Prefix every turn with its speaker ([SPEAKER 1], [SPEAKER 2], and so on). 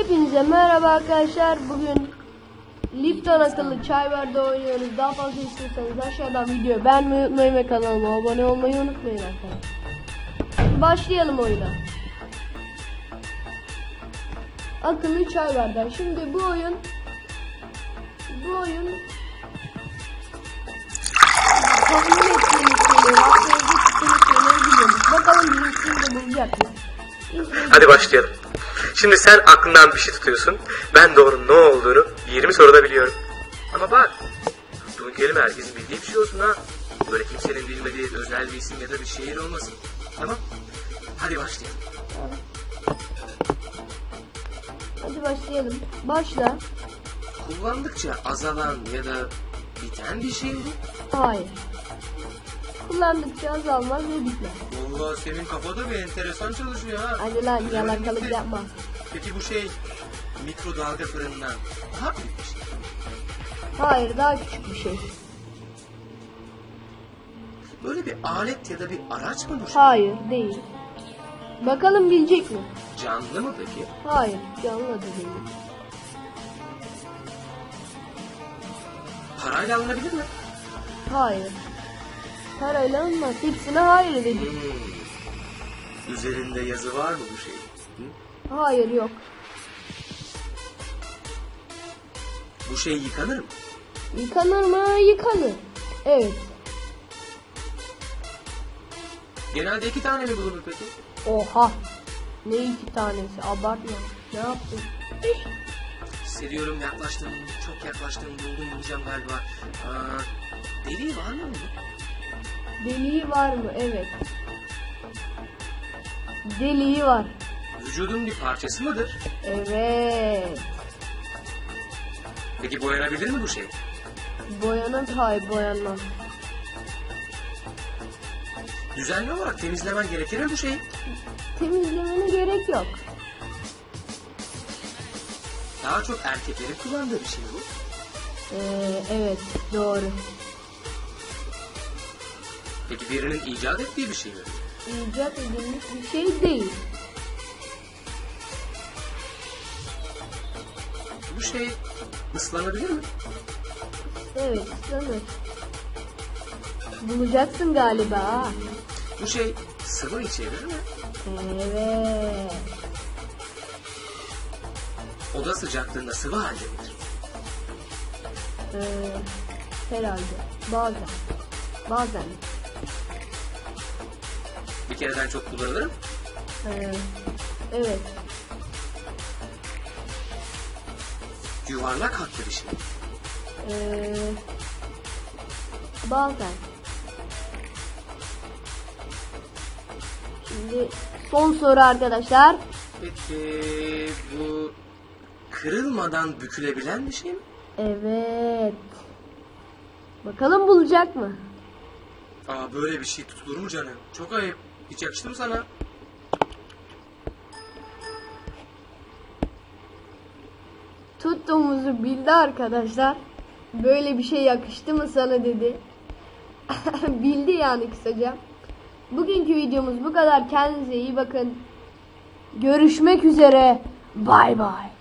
[SPEAKER 1] Hepinize merhaba arkadaşlar. Bugün Lipton akıllı çay bardağı oynuyoruz. Daha fazla istiyorsanız aşağıdan videoyu beğenmeyi unutmayın ve kanalıma abone olmayı unutmayın arkadaşlar. Başlayalım oyuna. Akıllı çay bardağı. Şimdi bu oyun bu oyun tahmin. Bakalım birisini de bulacak mı?
[SPEAKER 2] Hadi başlayalım. Şimdi sen aklından bir şey tutuyorsun. Ben onun ne olduğunu 20 soruda biliyorum. Ama bak, tuttuğun kelime herkesin bildiği bir şey olsun ha. Böyle kimsenin bilmediği özel bir isim ya da bir şehir olmasın. Tamam? Hadi başlayalım.
[SPEAKER 1] Hadi başlayalım. Başla.
[SPEAKER 2] Kullandıkça azalan ya da biten bir şey mi?
[SPEAKER 1] Hayır. Kullandıkça azalmaz ve bitmez.
[SPEAKER 2] Vallahi senin kafada bir enteresan çalışıyor ha.
[SPEAKER 1] Hadi lan yalakalık yapma.
[SPEAKER 2] Peki bu şey mikrodalga fırından daha büyük bir şey.
[SPEAKER 1] Hayır daha küçük bir şey.
[SPEAKER 2] Böyle bir alet ya da bir araç mı bu şey?
[SPEAKER 1] Hayır değil. Bakalım bilecek mi?
[SPEAKER 2] Canlı mı peki?
[SPEAKER 1] Hayır canlı da değil.
[SPEAKER 2] Parayla alınabilir mi?
[SPEAKER 1] Hayır. Parayla alınmaz. Hepsine hayır dedim.
[SPEAKER 2] Hmm. Üzerinde yazı var mı bu şey?
[SPEAKER 1] Hayır yok.
[SPEAKER 2] Bu şey yıkanır mı?
[SPEAKER 1] Yıkanır mı? Yıkanır. Evet.
[SPEAKER 2] Genelde iki tane mi bulunur peki?
[SPEAKER 1] Oha. Ne iki tanesi? Abartma. Ne yaptın?
[SPEAKER 2] Hissediyorum yaklaştım, çok yaklaştım, buldum diyeceğim galiba. Aa, deliği var mı?
[SPEAKER 1] Deliği var mı? Evet. Deliği var.
[SPEAKER 2] Vücudun bir parçası mıdır?
[SPEAKER 1] Evet.
[SPEAKER 2] Peki boyanabilir mi bu şey?
[SPEAKER 1] Boyanır hayır boyanmaz.
[SPEAKER 2] Düzenli olarak temizlemen gerekir mi bu şeyi?
[SPEAKER 1] Temizlemene gerek yok.
[SPEAKER 2] Daha çok erkeklerin kullandığı bir şey bu.
[SPEAKER 1] Ee, evet doğru.
[SPEAKER 2] Peki birinin icat ettiği bir şey mi?
[SPEAKER 1] İcat edilmiş bir şey değil.
[SPEAKER 2] Bu şey ıslanabilir mi?
[SPEAKER 1] Evet sanır. Bulacaksın galiba. ha.
[SPEAKER 2] Bu şey sıvı içerir mi?
[SPEAKER 1] Evet.
[SPEAKER 2] Oda sıcaklığında sıvı halde midir?
[SPEAKER 1] Ee, herhalde. Bazen. Bazen.
[SPEAKER 2] Kereden çok kullanılır?
[SPEAKER 1] Ee, evet.
[SPEAKER 2] Yuvarlak bir şey.
[SPEAKER 1] Ee, bazen. Şimdi son soru arkadaşlar.
[SPEAKER 2] Peki bu kırılmadan bükülebilen bir şey mi?
[SPEAKER 1] Evet. Bakalım bulacak mı?
[SPEAKER 2] Aa böyle bir şey tutulur mu canım? Çok ayıp. Hiç yakıştı mı sana?
[SPEAKER 1] Tuttuğumuzu bildi arkadaşlar. Böyle bir şey yakıştı mı sana dedi. bildi yani kısaca. Bugünkü videomuz bu kadar. Kendinize iyi bakın. Görüşmek üzere. Bay bay.